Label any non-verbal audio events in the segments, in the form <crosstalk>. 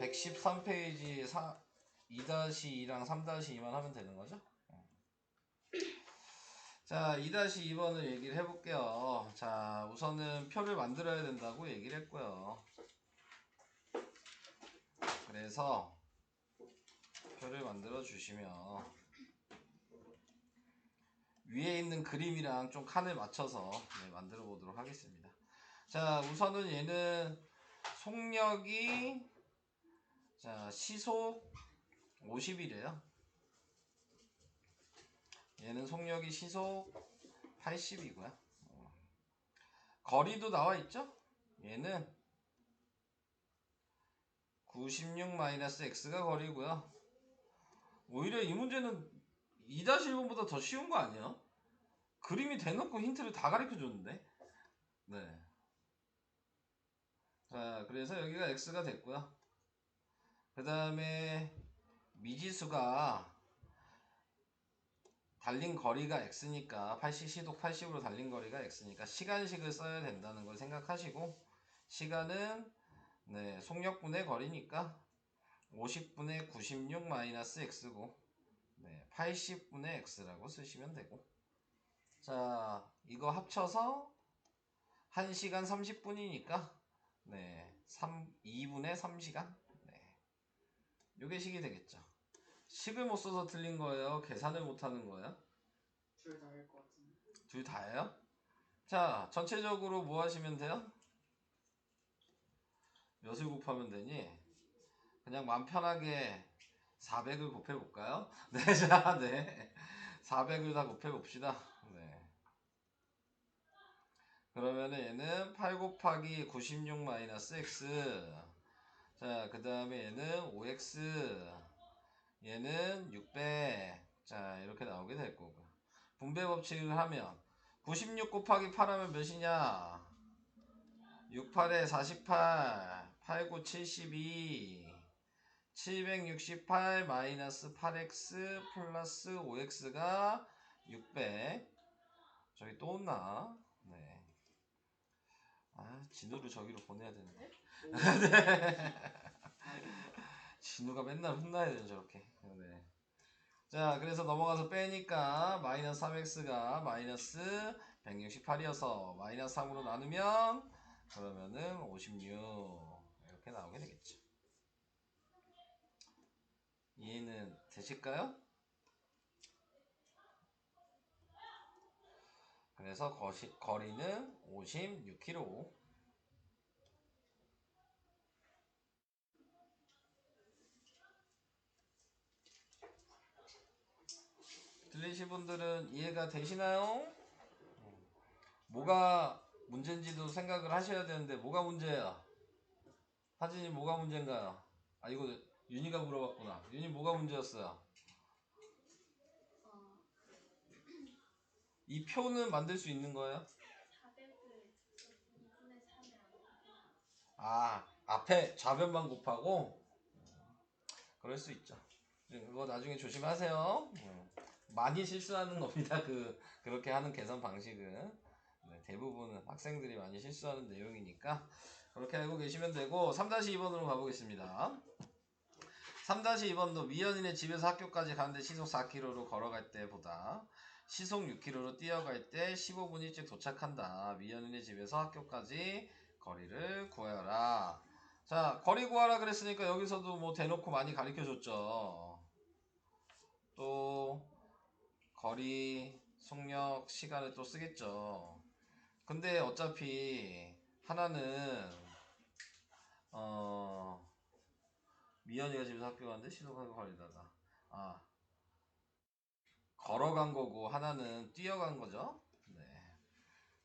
113페이지 2-2랑 3-2만 하면 되는 거죠? 자, 2-2번을 얘기를 해볼게요. 자, 우선은 표를 만들어야 된다고 얘기를 했고요. 그래서 표를 만들어 주시면 위에 있는 그림이랑 좀 칸을 맞춰서 네, 만들어 보도록 하겠습니다. 자, 우선은 얘는 속력이 자, 시속 50이래요. 얘는 속력이 시속 80이고요. 거리도 나와 있죠? 얘는 96-x가 거리고요. 오히려 이 문제는 2-1번보다 더 쉬운 거 아니야? 그림이 대놓고 힌트를 다 가르쳐 줬는데. 네. 자, 그래서 여기가 x가 됐고요. 그 다음에 미지수가 달린 거리가 x니까 80 시속 80으로 달린 거리가 x니까 시간식을 써야 된다는 걸 생각하시고 시간은 네, 속력분의 거리니까 50분의 96 마이너스 x고 네, 80분의 x라고 쓰시면 되고 자 이거 합쳐서 1시간 30분이니까 네, 3, 2분의 3시간 네. 요게 식이 되겠죠. 식을 못 써서 틀린 거예요? 계산을 못 하는 거예요? 둘 다일 것 같은데. 둘 다예요? 자 전체적으로 뭐 하시면 돼요? 몇을 곱하면 되니? 그냥 마음 편하게 400을 곱해 볼까요? <laughs> 네, 자, 네. 400을 다 곱해 봅시다. 네. 그러면은 얘는 8 곱하기 96 마이너스 x 자, 그 다음에 얘는 5x 얘는 600 자, 이렇게 나오게 될 거고. 분배 법칙을 하면 96 곱하기 8 하면 몇이냐? 6, 8에 48 8, 9, 72 768 마이너스 8x 플러스 5x가 600 저기 또 온나? 네. 아 진우를 저기로 보내야 되는데 <laughs> 진우가 맨날 혼나야 되는 저렇게. 네. 자 그래서 넘어가서 빼니까 마이너스 3x가 마이너스 168이어서 마이너스 3으로 나누면 그러면은 56 이렇게 나오게 되겠죠. 이해는 되실까요? 그래서 거시, 거리는 56km 들리신 분들은 이해가 되시나요? 뭐가 문제인지도 생각을 하셔야 되는데 뭐가 문제야? 하진이 뭐가 문제인가요? 아 이거 윤희가 물어봤구나. 윤희 뭐가 문제였어요? 이 표는 만들 수 있는 거예요? 400을 2분의 3이라고. 아 앞에 좌변만 곱하고 그럴 수 있죠. 그거 나중에 조심하세요. 음, 많이 실수하는 겁니다. 그 그렇게 하는 계산 방식은 네, 대부분은 학생들이 많이 실수하는 내용이니까 그렇게 알고 계시면 되고 3-2번으로 가보겠습니다. 3-2번도 미연이네 집에서 학교까지 가는데 시속 4km로 걸어갈 때보다 시속 6km로 뛰어갈 때 15분 일찍 도착한다. 미연이네 집에서 학교까지 거리를 구하여라. 자, 거리 구하라 그랬으니까 여기서도 뭐 대놓고 많이 가르쳐 줬죠. 또 거리, 속력, 시간을 또 쓰겠죠. 근데 어차피 하나는 어 미연이가 집에서 학교 가는데 시속하고 걸리다가 아 걸어간 거고 하나는 뛰어간 거죠. 네.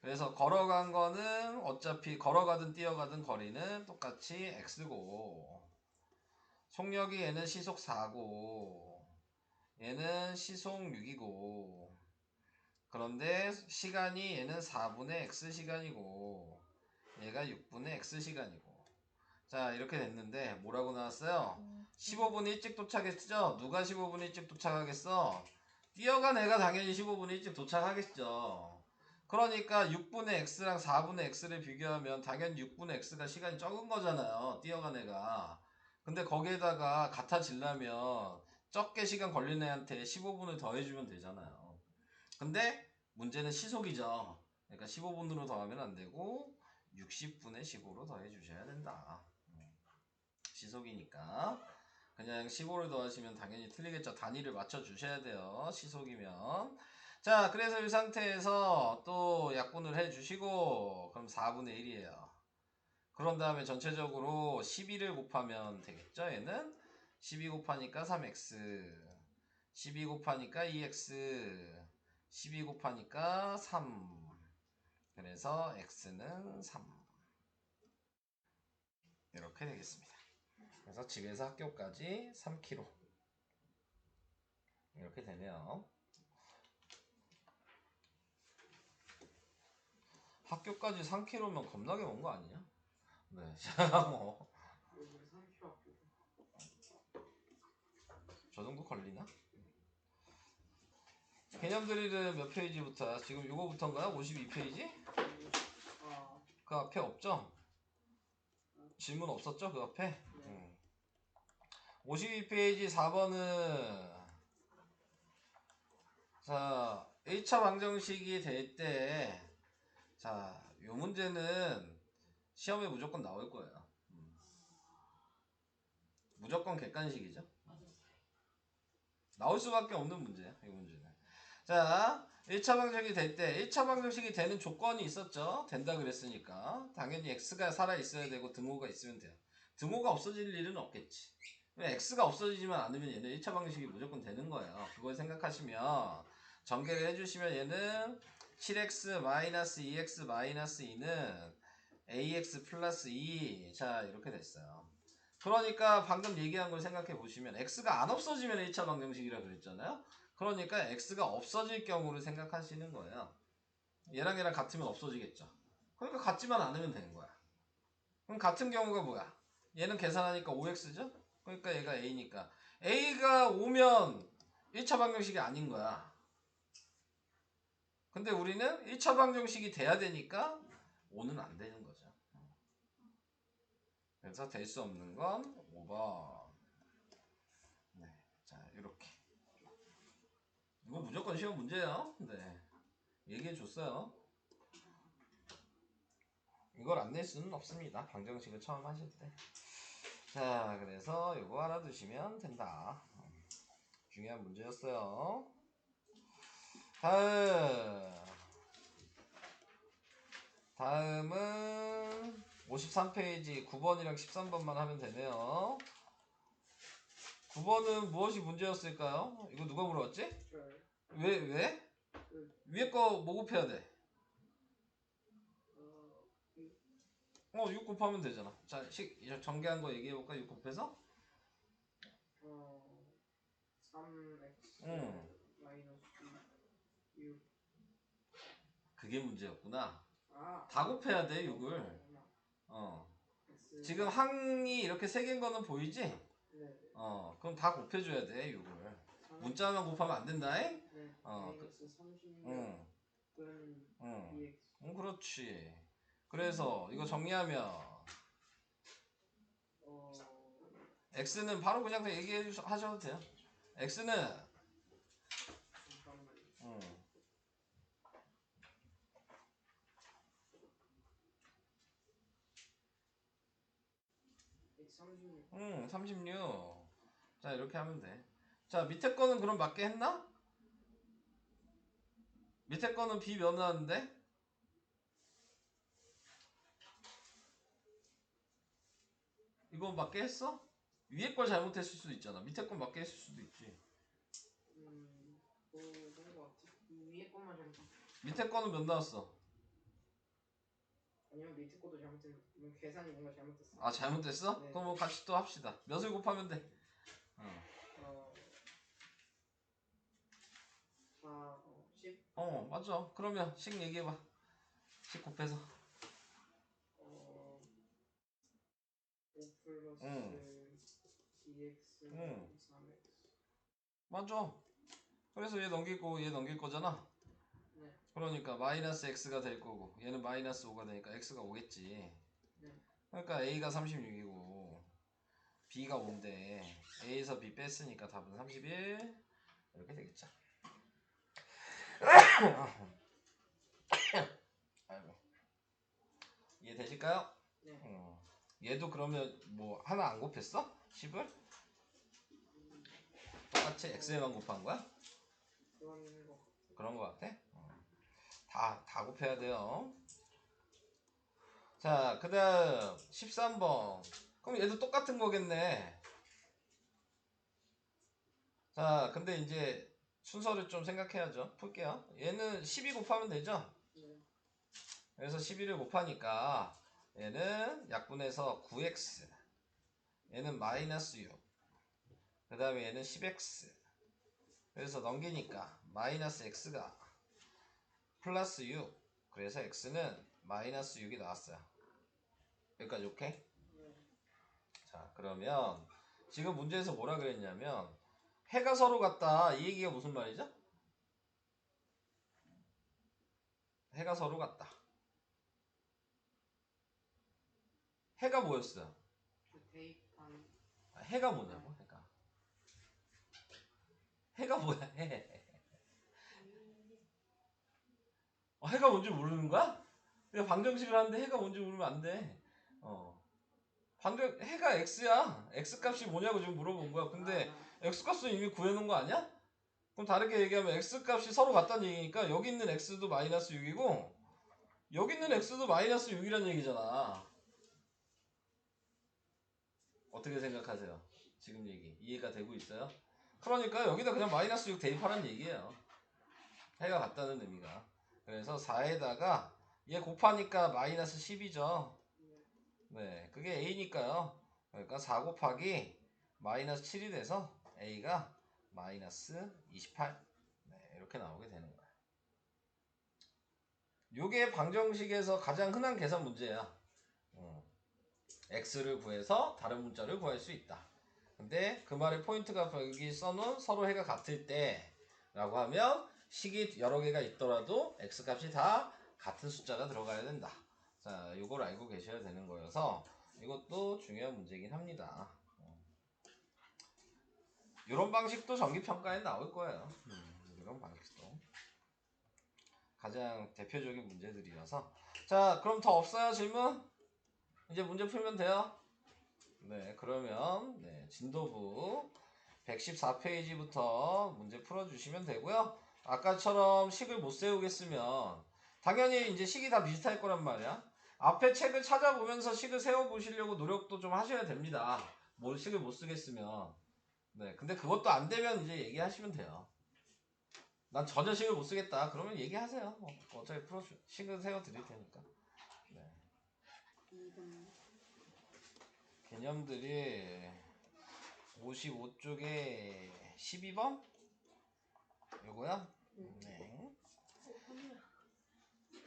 그래서 걸어간 거는 어차피 걸어가든 뛰어가든 거리는 똑같이 x고 속력이 얘는 시속 4고 얘는 시속 6이고 그런데 시간이 얘는 4분의 x 시간이고 얘가 6분의 x 시간이고 자 이렇게 됐는데 뭐라고 나왔어요? 15분 일찍 도착했죠? 누가 15분 일찍 도착하겠어? 뛰어간 애가 당연히 15분 일찍 도착하겠죠. 그러니까 6분의 x랑 4분의 x를 비교하면 당연히 6분의 x가 시간이 적은 거잖아요. 뛰어간 애가. 근데 거기에다가 같아지려면 적게 시간 걸리는 애한테 15분을 더해주면 되잖아요. 근데 문제는 시속이죠. 그러니까 15분으로 더하면 안 되고 60분의 시고로 더해주셔야 된다. 음. 시속이니까 그냥 15를 더하시면 당연히 틀리겠죠. 단위를 맞춰주셔야 돼요. 시속이면. 자, 그래서 이 상태에서 또 약분을 해주시고 그럼 4분의 1이에요. 그런 다음에 전체적으로 12를 곱하면 되겠죠. 얘는 12 곱하니까 3x 12 곱하니까 2x 12 곱하니까 3 그래서 x는 3 이렇게 되겠습니다. 그래서 집에서 학교까지 3km 이렇게 되네요. 학교까지 3km면 겁나게 먼 거 아니냐? 네, <laughs> 자, 뭐, 우리 3kg 학교. 저 정도 걸리나? 개념 드릴은 몇 페이지부터? 지금 요거부터인가요? 52페이지? 아, 그 앞에 없죠? 질문 없었죠? 그 앞에? 네. 음. 52페이지 4번은 자 1차 방정식이 될 때 자, 요 문제는 시험에 무조건 나올 거예요. 음. 무조건 객관식이죠. 나올 수밖에 없는 문제야, 이 문제는. 자, 1차 방정식이 될 때, 1차 방정식이 되는 조건이 있었죠. 된다 그랬으니까. 당연히 x가 살아 있어야 되고 등호가 있으면 돼요. 등호가 없어질 일은 없겠지. 왜 x가 없어지지만 않으면 얘는 1차 방정식이 무조건 되는 거예요. 그걸 생각하시면 전개를 해주시면 얘는 7x 마이너스 2x 마이너스 2는 ax 플러스 2. 자, 이렇게 됐어요. 그러니까 방금 얘기한 걸 생각해 보시면 x가 안 없어지면 1차 방정식이라 그랬잖아요. 그러니까 x가 없어질 경우를 생각하시는 거예요. 얘랑 얘랑 같으면 없어지겠죠. 그러니까 같지만 않으면 되는 거야. 그럼 같은 경우가 뭐야? 얘는 계산하니까 5x죠? 그러니까 얘가 a니까 a가 오면 1차 방정식이 아닌 거야. 근데 우리는 1차 방정식이 돼야 되니까 5는 안 되는 거죠. 그래서 될 수 없는 건 5번. 네. 자, 이렇게. 이거 무조건 시험 문제예요. 네. 얘기해 줬어요. 이걸 안 낼 수는 없습니다. 방정식을 처음 하실 때. 자, 그래서 이거 알아두시면 된다. 중요한 문제였어요. 다음. 다음은 53페이지 9번이랑 13번만 하면 되네요. 9번은 무엇이 문제였을까요? 이거 누가 물어봤지? 줄. 왜, 왜? 그, 위에 거뭐 곱해야 돼? 어, 어, 6 곱하면 되잖아. 자, 식, 이제 전개한 거 얘기해볼까? 6 곱해서? 어, 3x 응. 마이너스 6. 그게 문제였구나. 아, 다 곱해야 돼, 6을. 어. 지금 항이 이렇게 세 개인 거는 보이지? 네. 어, 그럼 다 곱해줘야 돼, 6을. 문자만 곱하면 안 된다잉? 네. 어, 마이너스 36은 응, 응. 2x. 응, 그렇지. 그래서 이거 정리하면 어, x는 바로 그냥 다 얘기해 주 하셔도 돼요. x는. 음, 36. 음, 36. 자, 이렇게 하면 돼. 자, 밑에 거는 그럼 맞게 했나? 밑에 거는 b 면하는데? 이거 맞게 했어? 위에 걸 잘못했을 수도 있잖아. 밑에 건 맞게 했을 수도 있지. 음, 뭐, 그런 거 같아. 위에 것만 잘못. 밑에 거는 몇 나왔어? 아니면 밑에 것도 잘못했. 음, 계산이 뭔가 잘못됐어. 아, 잘못됐어? 네. 그럼 뭐 같이 또 합시다. 몇을 곱하면 돼? 어, 어, 4, 어, 10, 어 맞아. 그러면 식 얘기해봐. 식 곱해서. 어, 5 플러스 응. 2x, 응. 3x. 맞아. 그래서 얘 넘길 거고 얘 넘길 거잖아. 네. 그러니까 마이너스 x가 될 거고 얘는 마이너스 5가 되니까 x가 오겠지. 네. 그러니까 a가 36이고 B가 5인데 A에서 B 뺐으니까 답은 31 이렇게 되겠죠. <coughs> 아이고 이해 되실까요? 얘도 그러면 뭐 하나 안 곱했어? 10을? 똑같이 x에만 곱한 거야? 그런 거. 그런 거 같아? 어. 다, 다 곱해야 돼요. 자, 그 다음 13번. 그럼 얘도 똑같은 거겠네. 자, 근데 이제 순서를 좀 생각해야죠. 풀게요. 얘는 12 곱하면 되죠? 네. 그래서 11을 곱하니까 얘는 약분해서 9x 얘는 마이너스 6그 다음에 얘는 10x 그래서 넘기니까 마이너스 x가 플러스 6 그래서 x는 마이너스 6이 나왔어요 여기까지 오케이? 네. 자 그러면 지금 문제에서 뭐라 그랬냐면 해가 서로 같다 이 얘기가 무슨 말이죠? 해가 서로 같다 해가 대입한. 아, 해가 뭐냐고 해가 해가 뭐야 <laughs> 해 어, 해가 뭔지 모르는 거야? 내가 방정식을 하는데 해가 뭔지 모르면 안 돼 어 방정 해가 x야 x 값이 뭐냐고 지금 물어본 거야 근데 아, x 값은 이미 구해놓은 거 아니야? 그럼 다르게 얘기하면 x 값이 서로 같다는 얘기니까 여기 있는 x도 마이너스 6이고 여기 있는 x도 마이너스 6이라는 얘기잖아. 어떻게 생각하세요? 지금 얘기 이해가 되고 있어요? 그러니까 여기다 그냥 마이너스 6 대입하라는 얘기예요. 해가 같다는 의미가. 그래서 4에다가 얘 곱하니까 마이너스 10이죠. 네, 그게 a니까요. 그러니까 4 곱하기 마이너스 7이 돼서 a가 마이너스 28 네, 이렇게 나오게 되는 거야. 요게 방정식에서 가장 흔한 계산 문제야. 음. x를 구해서 다른 문자를 구할 수 있다. 근데 그 말의 포인트가 여기 써놓은 서로 해가 같을 때 라고 하면 식이 여러 개가 있더라도 x 값이 다 같은 숫자가 들어가야 된다. 자, 이걸 알고 계셔야 되는 거여서 이것도 중요한 문제긴 합니다. 이런 방식도 전기평가에 나올 거예요. 이런 방식도 가장 대표적인 문제들이라서 자 그럼 더 없어요 질문? 이제 문제 풀면 돼요. 네 그러면 네, 진도부 114페이지부터 문제 풀어주시면 되고요. 아까처럼 식을 못 세우겠으면 당연히 이제 식이 다 비슷할 거란 말이야. 앞에 책을 찾아보면서 식을 세워보시려고 노력도 좀 하셔야 됩니다. 뭘 식을 못 쓰겠으면. 네, 근데 그것도 안 되면 이제 얘기하시면 돼요. 난 전혀 식을 못 쓰겠다. 그러면 얘기하세요. 어, 어차피 풀어 식을 세워 드릴 테니까. 네. 개념들이 55쪽에 12번? 요거야? 네.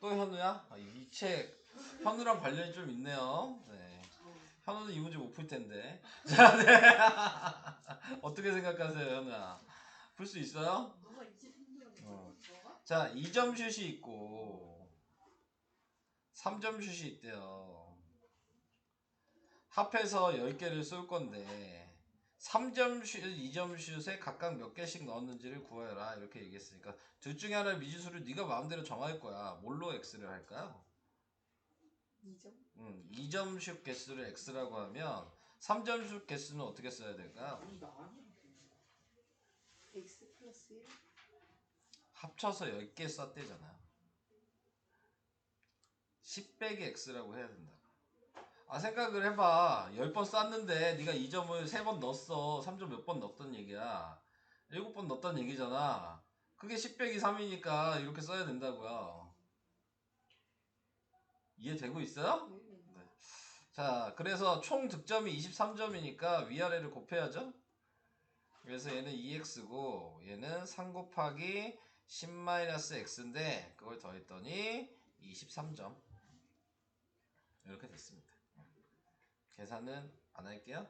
또 현우야? 아, 이책 현우랑 관련이 좀 있네요. 네. 현우는 이 문제 못 풀 텐데. <laughs> 자, 네. <laughs> 어떻게 생각하세요, 현우야? 풀 수 있어요? 어. 자, 2점 슛이 있고 3점 슛이 있대요. 합해서 10개를 쏠 건데 3점 슛, 2점 슛에 각각 몇 개씩 넣었는지를 구해라 이렇게 얘기했으니까 둘 중에 하나의 미지수를 네가 마음대로 정할 거야. 뭘로 x를 할까요? 2점? 음, 2점 슛 개수를 x라고 하면 3점 슛 개수는 어떻게 써야 될까요? x 플러스 1? 합쳐서 10개 썼대잖아. 10 빼기 x라고 해야 된다. 아 생각을 해봐. 10번 쌌는데 네가 2점을 3번 넣었어. 3점 몇 번 넣었던 얘기야. 7번 넣었던 얘기잖아. 그게 10 빼기 3이니까 이렇게 써야 된다고요. 이해되고 있어요? 네. 자, 그래서 총 득점이 23점이니까 위아래를 곱해야죠. 그래서 얘는 2x고 얘는 3 곱하기 10-x인데 그걸 더했더니 23점 이렇게 됐습니다. 계산은 안 할게요.